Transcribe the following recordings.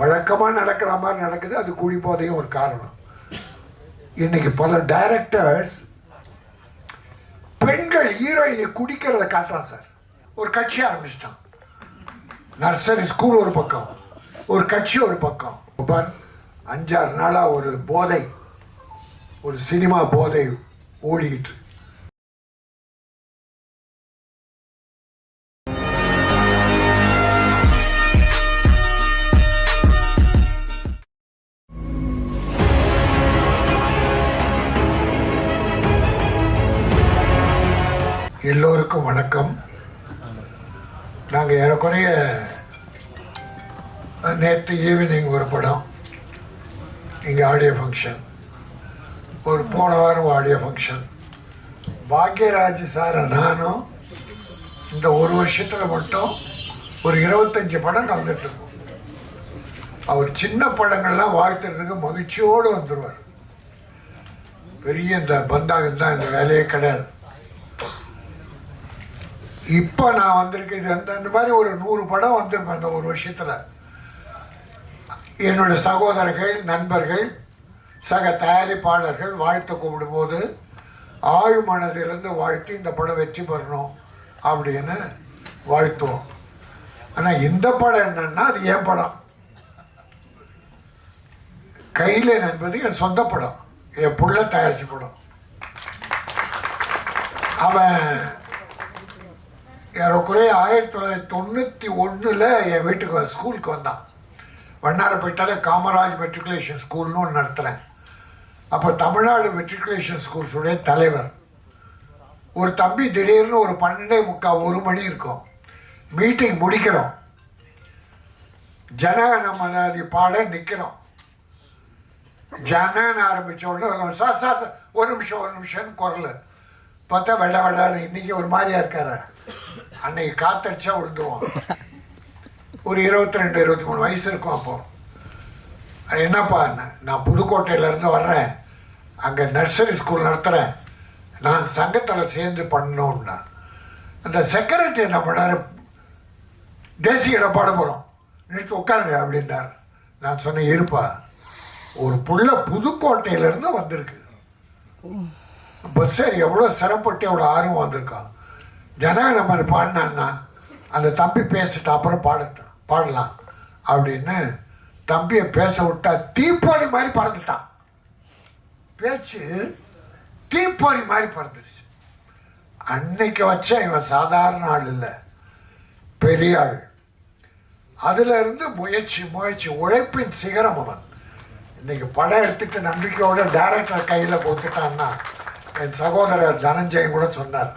வழக்கமாக நடக்கிற மாதிரி நடக்குது அது கூடி போதையும் ஒரு காரணம். இன்னைக்கு பல டைரக்டர்ஸ் பெண்கள் ஹீரோயினை குடிக்கிறத காட்டுறான் சார். ஒரு கட்சி ஆரம்பிச்சிட்டான். நர்சரி ஸ்கூல் ஒரு பக்கம் ஒரு கட்சி ஒரு பக்கம். அஞ்சாறு நாளாக ஒரு போதை ஒரு சினிமா போதை ஓடிக்கிட்டு வணக்கம். நாங்கள் ஏறக்குறைய நேற்று ஈவினிங் ஒரு படம். இங்கே ஆடியோ ஃபங்க்ஷன் ஒரு போன வாரம் ஆடியோ ஃபங்க்ஷன் பாக்யராஜ் சார் நானும் இந்த ஒரு வருஷத்தில் மட்டும் ஒரு இருபத்தஞ்சி படம் நடந்துட்டுருக்கோம். அவர் சின்ன படங்கள்லாம் வாழ்த்துறதுக்கு மகிழ்ச்சியோடு வந்துடுவார் பெரிய இந்த பந்தாகம் தான் இந்த வேலையே கிடையாது. இப்போ நான் வந்திருக்கேன். இது அந்த அந்த மாதிரி ஒரு நூறு படம் வந்திருப்பேன் அந்த ஒரு வருஷத்தில் என்னுடைய சகோதரர்கள் நண்பர்கள் சக தயாரிப்பாளர்கள் வாழ்த்து கூப்பிடும்போது ஆழ் மனதிலிருந்து வாழ்த்து இந்த படம் வெற்றி பெறணும் அப்படின்னு வாழ்த்துவோம். ஆனால் இந்த படம் என்னன்னா அது என் படம். கையில் என்பது என் சொந்த படம். என் புள்ள தயாரிச்சு படம். அவன் ஏறக்குறைய ஆயிரத்தி தொள்ளாயிரத்தி தொண்ணூற்றி ஒன்றில் என் வீட்டுக்கு ஸ்கூலுக்கு வந்தான். வண்ணாரப்பேட்டால காமராஜ் மெட்ரிகுலேஷன் ஸ்கூல்னு ஒன்று நடத்துகிறேன் அப்போ தமிழ்நாடு மெட்ரிகுலேஷன் ஸ்கூல்ஸுடைய தலைவர். ஒரு தம்பி திடீர்னு ஒரு பன்னெண்டே முக்கால் ஒரு மணி இருக்கும். மீட்டிங் முடிக்கிறோம். ஜனநாதி பாட நிற்கிறோம் ஜனன் ஆரம்பித்த உடனே ஒரு சார் சார் ஒரு நிமிஷம் ஒரு நிமிஷம்னு குரல். பார்த்தா வெள்ள வெள்ளாடு இன்றைக்கி ஒரு மாதிரியா இருக்காரு. அன்னைக்கு காத்தடிச்சா விழுந்துருவோம் ஒரு இருபத்தி ரெண்டு இருபத்தி மூணு வயசு இருக்கும் அப்போ. என்னப்பா நான் புதுக்கோட்டையிலேருந்து வர்றேன். அங்கே நர்சரி ஸ்கூல் நடத்துகிறேன் நான் சங்கத்தில் சேர்ந்து பண்ணோம்னா அந்த செக்ரட்டரி என்ன பண்ணார்? தேசிய இடப்பாடு போகிறோம் நிறுத்தி உட்காருங்க அப்படின்னார் நான் சொன்னேன் இருப்பா ஒரு புள்ள புதுக்கோட்டையிலேருந்து வந்திருக்கு. பஸ் எவ்வளோ சிரமப்பட்டு எவ்வளோ ஆர்வம் வந்திருக்கான் ஜனகணமன் பாடினான்னா அந்த தம்பி பேசிட்டு அப்புறம் பாடட்டும் பாடலாம் அப்படின்னு தம்பியை பேச விட்டா தீப்பொறி மாதிரி பறந்துட்டான். பேச்சு தீப்பொறி மாதிரி பறந்துருச்சு. அன்னைக்கு வச்ச இவன் சாதாரண ஆள் இல்லை பெரிய ஆள். அதிலிருந்து முயற்சி முயற்சி உழைப்பின் சிகரம் அவன். இன்னைக்கு படம் எடுத்துட்டு நம்பிக்கையோட டேரக்டர் கையில் கொடுத்துட்டான்னா என் சகோதரர் தனஞ்சயன் கூட சொன்னார்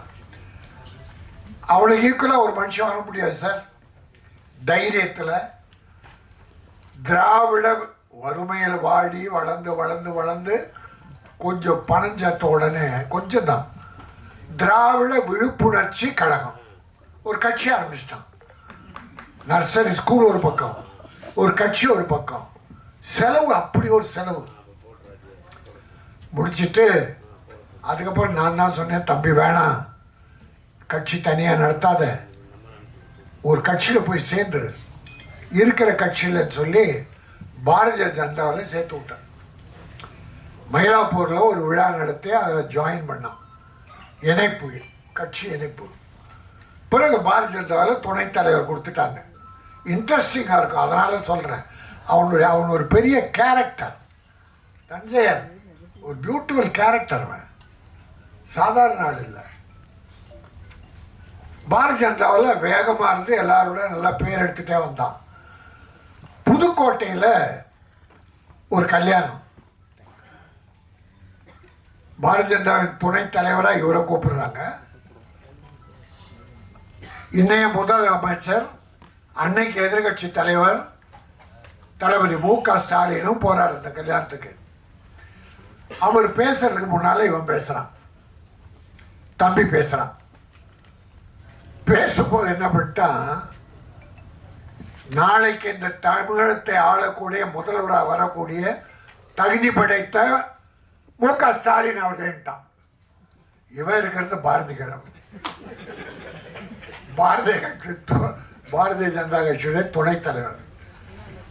அவ்வளோ ஈக்குவலாக ஒரு மனுஷன் வர முடியாது சார் தைரியத்தில் திராவிட வறுமையில் வாடி வளர்ந்து வளர்ந்து வளர்ந்து கொஞ்சம் பணம் சேர்த்த உடனே கொஞ்சம் தான். திராவிட விழிப்புணர்ச்சி கழகம். ஒரு கட்சி ஆரம்பிச்சிட்டான். நர்சரி ஸ்கூல் ஒரு பக்கம் ஒரு கட்சி ஒரு பக்கம். செலவு அப்படி ஒரு செலவு. முடிச்சிட்டு அதுக்கப்புறம் நான் தான் சொன்னேன் தம்பி வேணாம். கட்சி தனியாக நடத்தாத ஒரு கட்சியில் போய் சேர்ந்துரு இருக்கிற கட்சியிலன்னு சொல்லி பாரதிய ஜனதாவில் சேர்த்து விட்டேன் மயிலாப்பூரில் ஒரு விழா நடத்தி அதில் ஜாயின் பண்ணான். இணைப்பு கட்சி இணைப்பு. பிறகு பாரதிய ஜனதாவில் துணைத் தலைவர் கொடுத்துட்டாங்க. இன்ட்ரெஸ்டிங்காக இருக்கும். அதனால் சொல்கிறேன் அவனுடைய அவன் ஒரு பெரிய கேரக்டர் தஞ்சையன். ஒரு பியூட்டிஃபுல் கேரக்டர் அவன். சாதாரண ஆள் இல்லை. பாரதிய ஜனதாவில் வேகமாக இருந்து எல்லாரோட நல்லா பேர் எடுத்துகிட்டே வந்தான். புதுக்கோட்டையில் ஒரு கல்யாணம். பாரதிய ஜனதாவின் துணைத் தலைவராக இவரை கூப்பிடுறாங்க. இன்றைய முதல் அமைச்சர் அன்னைக்கு எதிர்கட்சி தலைவர் தளபதி மு க ஸ்டாலினும் போறார் இந்த கல்யாணத்துக்கு. அவர் பேசுறதுக்கு முன்னால் இவன் பேசுகிறான் தம்பி பேசுகிறான் பேசும்போது என்ன பண்ணிட்டான் நாளைக்கு இந்த தமிழகத்தை ஆளக்கூடிய முதல்வராக வரக்கூடிய தகுதி படைத்த மு க. ஸ்டாலின் அவர்கள்ட்டான் இவன் இருக்கிறது பாரதி கிழமை பாரதிய கட்சி பாரதிய ஜனதா கட்சியுடைய துணைத் தலைவர்.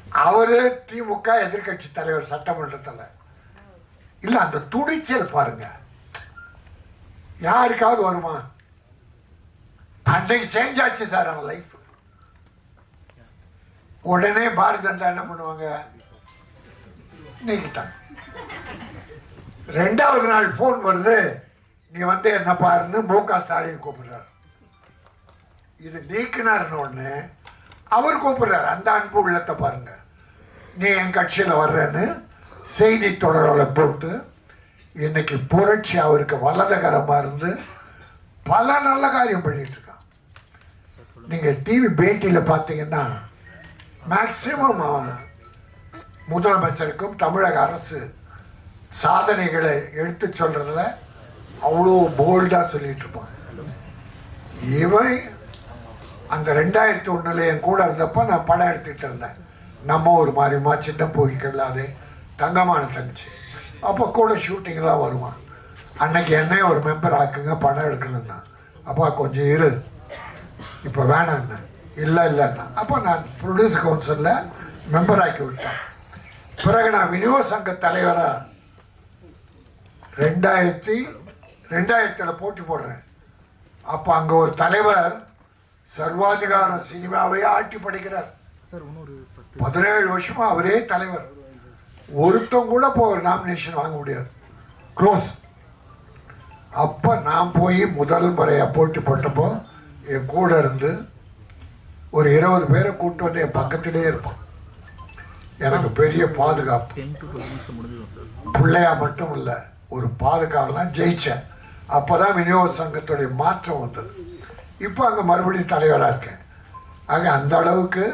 அவரு திமுக எதிர்க்கட்சி தலைவர் சட்டமன்றத்தில். இல்லை அந்த துணிச்சல் பாருங்க. யாருக்காவது வருமா? அன்னைக்கு செஞ்சாச்சு சார் அவன் லைஃப் உடனே பாரதிய ஜனதா என்ன பண்ணுவாங்க. நீக்கிட்டாங்க ரெண்டாவது நாள் ஃபோன் வருது. நீ வந்து என்ன பாருன்னு மு க ஸ்டாலின் கூப்பிடுறாரு. இது நீக்கினார்னு ஒன்று அவர் கூப்பிடுறாரு. அந்த அன்பு உள்ளத்தை பாருங்க. நீ என் கட்சியில் வர்றேன்னு செய்தி தொடர்களை போட்டு இன்னைக்கு புரட்சி அவருக்கு வலதகரமாக இருந்து பல நல்ல காரியம் பண்ணிட்டு இருக்கான் நீங்கள் டிவி பேட்டியில் பார்த்தீங்கன்னா மேக்சிமம் முதலமைச்சருக்கும் தமிழக அரசு சாதனைகளை எடுத்து சொல்கிறதில் அவ்வளோ போல்டாக சொல்லிட்டு இருப்பாங்க. இவன் அந்த ரெண்டாயிரத்தி ஒன்றில் என் கூட இருந்தப்போ நான் படம் எடுத்துக்கிட்டு இருந்தேன். நம்ம ஒரு மாதிரிமா சின்ன போய்க்கலாது தங்கமான தங்கச்சி. அப்போ கூட ஷூட்டிங்லாம் வருவான். அன்னைக்கு என்னையும் ஒரு மெம்பர் ஆக்குங்க படம் எடுக்கணும்னா. அப்பா கொஞ்சம் இரு. இப்போ வேணாண்ணா இல்லை இல்லைண்ணா அப்போ நான் ப்ரொடியூஸ் கவுன்சிலில் மெம்பர் ஆக்கி விட்டேன். பிறகு நான் விநியோக சங்க தலைவராக ரெண்டாயிரத்தி ரெண்டாயிரத்தில் போட்டி போடுறேன். அப்போ அங்கே ஒரு தலைவர் சர்வாதிகார சினிமாவை ஆட்டி படிக்கிறார். சார் இன்னொரு பத்து பதினேழு வருஷமா அவரே தலைவர். ஒருத்தன் கூட இப்போ ஒரு நாமினேஷன் வாங்க முடியாது. க்ளோஸ் அப்போ நான் போய் முதல் முறையாக போட்டி போட்டப்போ என் கூட இருந்து ஒரு இருபது பேரை கூட்டு வந்து என் பக்கத்திலே இருப்பான். எனக்கு பெரிய பாதுகாப்பு. பிள்ளையா மட்டும் இல்லை ஒரு பாதுகாவலாம் ஜெயித்தேன் அப்போ தான் விநியோக சங்கத்துடைய மாற்றம் வந்தது. இப்போ அங்கே மறுபடியும் தலைவராக இருக்கேன். ஆக அந்த அளவுக்கு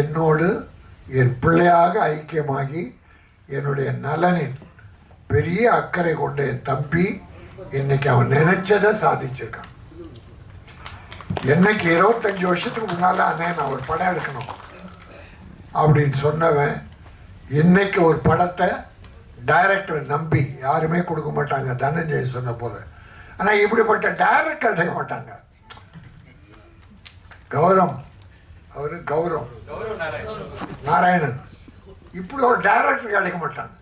என்னோடு என் பிள்ளையாக ஐக்கியமாகி என்னுடைய நலனின் பெரிய அக்கறை கொண்ட என் தம்பி இன்னைக்கு அவன் நினைச்சதை சாதிச்சிருக்கான். என்னைக்கு இருபத்தஞ்சு வருஷத்துக்கு முன்னால் அண்ணே நான் ஒரு படம் எடுக்கணும் அப்படின்னு சொன்னவன் இன்னைக்கு ஒரு படத்தை டைரக்டர் நம்பி யாருமே கொடுக்க மாட்டாங்க தனஞ்சய் சொன்ன போல. ஆனால் இப்படிப்பட்ட டைரக்டர் அடைய மாட்டாங்க. கௌரம் அவரு கௌரவம். நாராயணன். இப்படி ஒரு டைரக்டர் கிடைக்க மாட்டாங்க.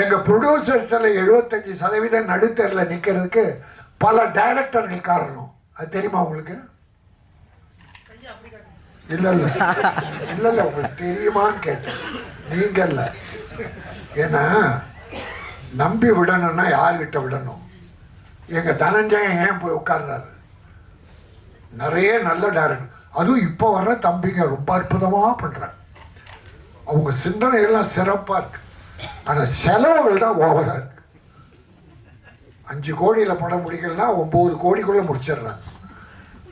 எங்க ப்ரொடியூசர்ஸ்ல எழுபத்தஞ்சு சதவீதம் நடுத்தரில் நிற்கிறதுக்கு பல டைரக்டர்கள் காரணம். அது தெரியுமா உங்களுக்கு? இல்லை இல்லை இல்லை இல்லை உங்களுக்கு தெரியுமான்னு கேட்டேன். நீங்கள் இல்லை ஏன்னா நம்பி விடணும்னா யார்கிட்ட விடணும்? எங்கள் தனஞ்சயன் ஏன் போய் உட்கார்ந்தாரு நிறைய நல்ல டேரக்டர். அதுவும் இப்போ வர்ற தம்பிங்க ரொம்ப அற்புதமாக பண்ணுறாங்க அவங்க சிந்தனை எல்லாம் சிறப்பாக இருக்கு. ஆனால் செலவுகள் தான் ஓவராக இருக்கு. அஞ்சு கோடியில படம் முடிக்கலன்னா ஒம்பது கோடிக்குள்ளே முடிச்சிடுறாங்க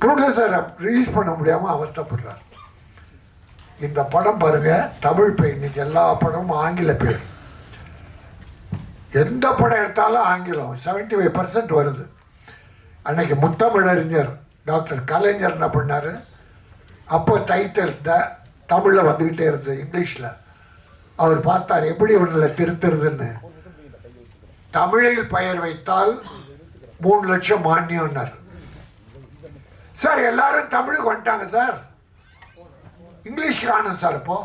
ப்ரொடியூசர் ரிலீஸ் பண்ண முடியாமல் அவஸ்தப்படுறார். இந்த படம் பாருங்கள் தமிழ் பேர் இன்னைக்கு எல்லா படமும் ஆங்கில பேர் எந்த படம் எடுத்தாலும் ஆங்கிலம் 75% ஃபைவ் பர்சன்ட் வருது. அன்னைக்கு முத்தமிழறிஞர் டாக்டர் கலைஞர் என்ன பண்ணார்? அப்போ டைட்டில் த தமிழில் வந்துக்கிட்டே இருந்தது இங்கிலீஷில். அவர் பார்த்தார் எப்படி இவனில் திருத்துறதுன்னு. தமிழில் பெயர் வைத்தால் மூணு லட்சம் மானியம்னார். சார் எல்லாரும் தமிழுக்கு வந்துட்டாங்க சார் இங்கிலீஷ் காணும் சார் இப்போ.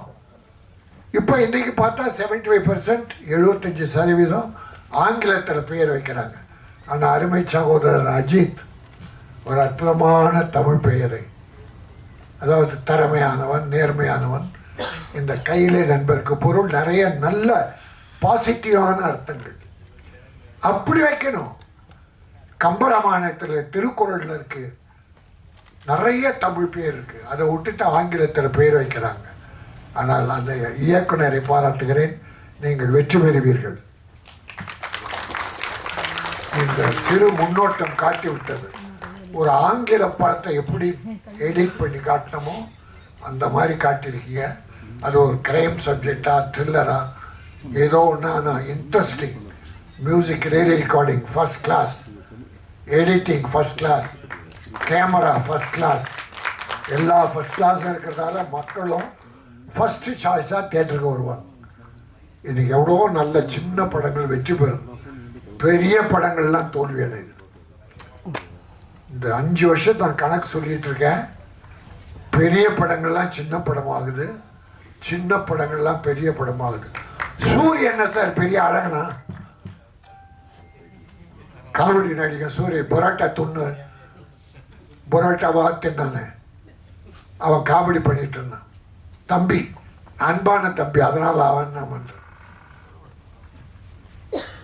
இப்போ இன்றைக்கி பார்த்தா செவன்டி ஃபைவ் பர்சன்ட் எழுபத்தஞ்சு சதவீதம் ஆங்கிலத்தில் பெயர் வைக்கிறாங்க. ஆனால் அருமை சகோதரர் அஜித் ஒரு அற்புதமான தமிழ் பெயரை. அதாவது திறமையானவன் நேர்மையானவன். இந்த கையிலே நண்பருக்கு பொருள் நிறைய நல்ல பாசிட்டிவான அர்த்தங்கள். அப்படி வைக்கணும். கம்பராமாயணத்தில் திருக்குறளில் இருக்கு. நிறைய தமிழ் பேர் இருக்கு. அதை விட்டுட்டு ஆங்கிலத்தில் பேர் வைக்கிறாங்க. ஆனால் அந்த இயக்குனரை பாராட்டுகிறேன். நீங்கள் வெற்றி பெறுவீர்கள். இந்த சிறு முன்னோட்டம் காட்டி விட்டது ஒரு ஆங்கில படத்தை எப்படி எடிட் பண்ணி காட்டணுமோ அந்த மாதிரி காட்டியிருக்கீங்க. அது ஒரு கிரைம் சப்ஜெக்டா த்ரில்லரா ஏதோ ஒன்று ஆனால் interesting music radio recording first class editing first class camera first class எல்லா ஃபஸ்ட் கிளாஸும் இருக்கிறதால மக்களும் ஃபஸ்ட்டு சாய்ஸாக தேட்டருக்கு வருவாங்க. இன்னைக்கு எவ்வளோ நல்ல சின்ன படங்கள் வெற்றி பெறும். பெரிய படங்கள்லாம் தோல்வி அடையுது. இந்த அஞ்சு வருஷம் நான் கணக்கு சொல்லிகிட்டு இருக்கேன். பெரிய படங்கள்லாம் சின்ன படமாகுது. சின்ன படங்கள்லாம் பெரிய படமாகுது. சூரிய என்ன சார்? பெரிய அழகுனா? காமெடி நடிகர் சூரிய பொரோட்டா துண்ணு பொரோட்டாவா தின்னானே அவன் காமெடி பண்ணிட்டு இருந்தான். தம்பி அன்பான தம்பி அதனால் அவன் நான் பண்ணுறான்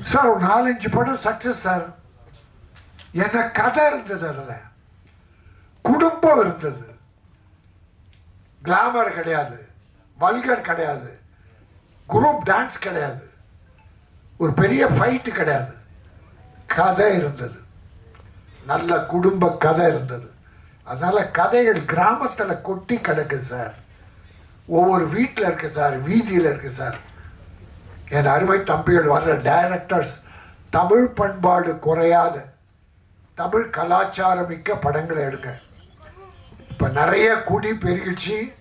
சார் ஒரு நாலஞ்சு படம் சக்சஸ் சார். என்ன கதை இருந்தது அதில். குடும்பம் இருந்தது. கிளாமர் கிடையாது. வல்கர் கிடையாது. குரூப் டான்ஸ் கிடையாது. ஒரு பெரிய ஃபைட்டு கிடையாது. கதை இருந்தது. நல்ல குடும்ப கதை இருந்தது. அதனால கதைகள் கிராமத்தில் கொட்டி கிடக்கு சார். ஒவ்வொரு வீட்டில் இருக்கு சார். வீதியில் இருக்கு சார். என் அருமை தம்பிகள் வர்ற டைரக்டர்ஸ் தமிழ் பண்பாடு குறையாத தமிழ் கலாச்சாரமிக்க படங்களை எடுங்க. இப்போ நிறைய குடி பெருகிடுச்சு.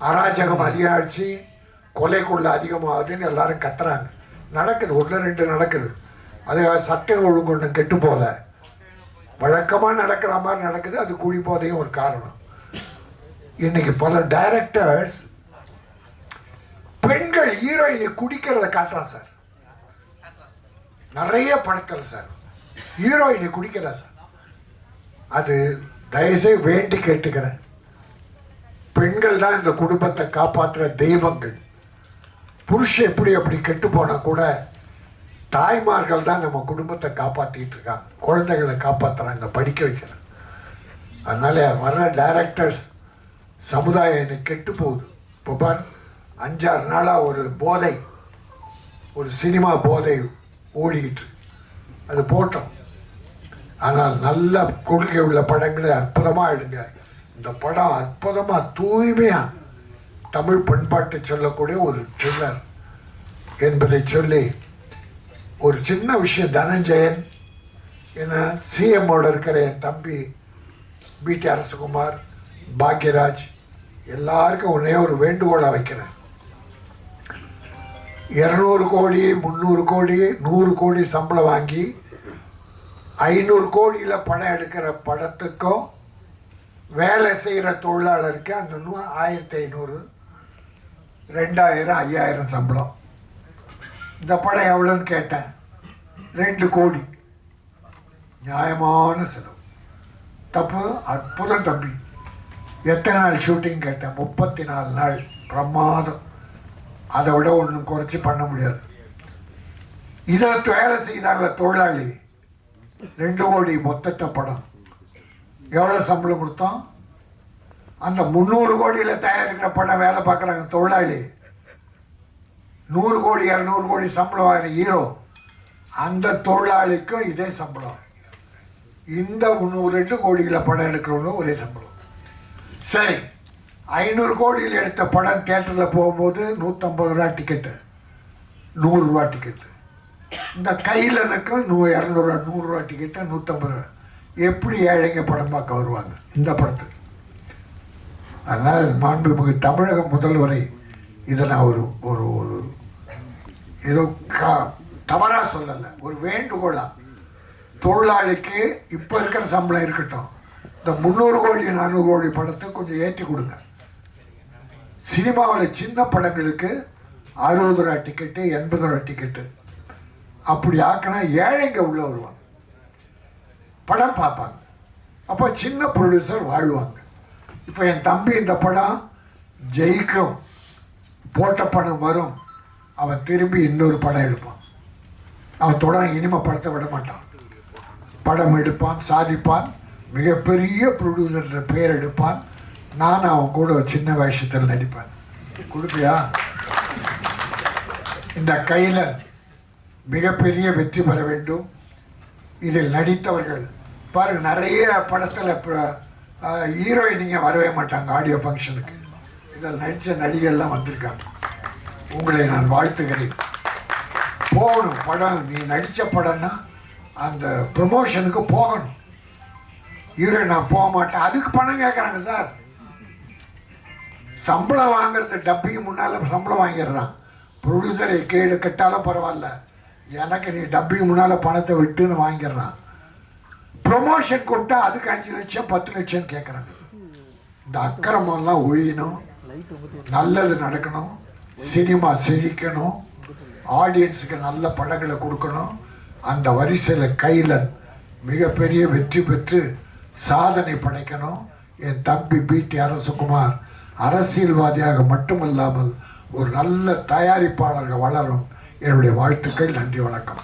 அராஜகம் அதிகமாகிடுச்சு கொலை கொள்ள அதிகமாகுதுன்னு எல்லாரும் கத்துறாங்க. நடக்குது ஒன்று ரெண்டு நடக்குது. அது சட்டம் ஒழுங்கு ஒன்றும் கெட்டு போல வழக்கமாக நடக்கிற மாதிரி நடக்குது அது கூடி போதையும் ஒரு காரணம். இன்னைக்கு பல டைரக்டர்ஸ் பெண்கள் ஹீரோயினை குடிக்கிறத காட்டுறான் சார். நிறைய படத்தில் சார். ஹீரோயினை குடிக்கிறா சார். அது தயவுசெய்து வேண்டி கேட்டுக்கிறேன். பெண்கள் தான் இந்த குடும்பத்தை காப்பாற்றுற தெய்வங்கள். புருஷன் எப்படி அப்படி கெட்டு போனால் கூட தாய்மார்கள் தான் நம்ம குடும்பத்தை காப்பாற்றிட்டு இருக்காங்க குழந்தைகளை காப்பாற்றுறாங்க படிக்க வைக்கிறாங்க. அதனால வர்ற டைரக்டர்ஸ் சமுதாயம் எனக்கு கெட்டு போகுது. இப்போ பார் அஞ்சாறு நாளாக ஒரு போதை ஒரு சினிமா போதை ஓடிக்கிட்டு அது போட்டோம். ஆனால் நல்ல கொள்கை உள்ள படங்களை அற்புதமாக எடுங்க. இந்த படம் அற்புதமாக தூய்மையாக தமிழ் பண்பாட்டை சொல்லக்கூடிய ஒரு ட்ரில்லர் என்பதை சொல்லி ஒரு சின்ன விஷயம் தனஞ்சயன். ஏன்னா சிஎம்மோட இருக்கிற என் தம்பி பிடி அரசகுமார் பாக்யராஜ் எல்லாருக்கும் உன்னே ஒரு வேண்டுகோளை வைக்கிறேன். இரநூறு கோடி முந்நூறு கோடி நூறு கோடி சம்பளம் வாங்கி ஐநூறு கோடியில் படம் எடுக்கிற படத்துக்கும் வேலை செய்கிற தொழிலாளருக்கு அந்த நூ ஆயிரத்தி ஐநூறு ரெண்டாயிரம் ஐயாயிரம் சம்பளம். இந்த படம் எவ்வளோன்னு கேட்டேன். ரெண்டு கோடி. நியாயமான செலவு. தப்பு அற்புதம் தம்பி. எத்தனை நாள் ஷூட்டிங் கேட்டேன். முப்பத்தி நாலு நாள். பிரமாதம். அதை விட ஒன்றும் குறைச்சி பண்ண முடியாது. இதில் வேலை செய்தாங்க தொழிலாளி. ரெண்டு கோடி மொத்தத்தை படம். எவ்வளோ சம்பளம் கொடுத்தோம்? அந்த முந்நூறு கோடியில் தயாரிக்கிற படம் வேலை பார்க்குறாங்க தொழிலாளி. நூறு கோடி இரநூறு கோடி சம்பளம் வாங்குற ஹீரோ அந்த தொழிலாளிக்கும் இதே சம்பளம். இந்த முந்நூறு ரெண்டு கோடியில் படம் எடுக்கிறவங்களும் ஒரே சம்பளம். சரி ஐநூறு கோடியில் எடுத்த படம் தேட்டரில் போகும்போது நூற்றம்பது ரூபா டிக்கெட்டு நூறுரூவா டிக்கெட்டு இந்த கையில் இருக்க நூ இரநூறுவா நூறுரூவா டிக்கெட்டு நூற்றம்பது ரூபா. எப்படி ஏழைங்க படம் பார்க்க வருவாங்க? இந்த படத்துக்கு. அதனால் மாண்புமிகு தமிழக முதல்வரை இதை நான் ஒரு ஒரு ஒரு ஏதோ கா தவறாக சொல்லலை. ஒரு வேண்டுகோளா. தொழிலாளிக்கு இப்போ இருக்கிற சம்பளம் இருக்கட்டும். இந்த முந்நூறு கோடி நானூறு கோடி படத்தை கொஞ்சம் ஏற்றி கொடுங்க. சினிமாவில் சின்ன படங்களுக்கு அறுபது ரூபா டிக்கெட்டு எண்பது ரூபா டிக்கெட்டு அப்படி ஆக்கினா ஏழைங்க உள்ளே வருவாங்க. படம் பார்ப்பாங்க. அப்போ சின்ன ப்ரொடியூசர் வாழ்வாங்க. இப்போ என் தம்பி இந்த படம் ஜெயிக்கும். போட்ட படம் வரும். அவன் திரும்பி இன்னொரு படம் எடுப்பான். அவன் தொடர்ந்து இனிமே படத்தை விட மாட்டான். படம் எடுப்பான் சாதிப்பான் மிகப்பெரிய ப்ரொடியூசர்ன்ற பேர் எடுப்பான். நான் அவன் கூட சின்ன வயசத்தில் நடிப்பேன். கொடுப்பியா? இந்த கையில் மிகப்பெரிய வெற்றி பெற வேண்டும். இதில் நடித்தவர்கள் பாருங்க நிறைய படத்தில் ஹீரோயினிங்க வரவே மாட்டாங்க ஆடியோ ஃபங்க்ஷனுக்கு இதில் நடித்த நடிகர்லாம் வந்திருக்காங்க. உங்களை நான் வாழ்த்துகிறேன். போகணும். படம் நீ நடித்த படம்னா அந்த ப்ரொமோஷனுக்கு போகணும். ஹீரோயின் நான் போக மாட்டேன். அதுக்கு பணம் கேட்குறாங்க சார். சம்பளம் வாங்குறது டப்பிங் முன்னால் சம்பளம் வாங்கிடுறான். ப்ரொடியூசரை கேடு கட்டாலும் பரவாயில்ல. எனக்கு நீ டப்பிங் முன்னால் பணத்தை விட்டுன்னு வாங்கிடுறான். ப்ரொமோஷன் கொடுத்தா அதுக்கு அஞ்சு லட்சம் பத்து லட்சம் கேட்குறாங்க இந்த அக்கிரமெல்லாம் ஒழியணும். நல்லது நடக்கணும். சினிமா செழிக்கணும் ஆடியன்ஸுக்கு நல்ல படங்களை கொடுக்கணும். அந்த வரிசையில் கையில் மிகப்பெரிய வெற்றி பெற்று சாதனை படைக்கணும். என் தம்பி பிடி அரசகுமார் அரசியல்வாதியாக மட்டுமல்லாமல் ஒரு நல்ல தயாரிப்பாளர்கள் வளரும் என்னுடைய வாழ்த்துக்கள் நன்றி வணக்கம்.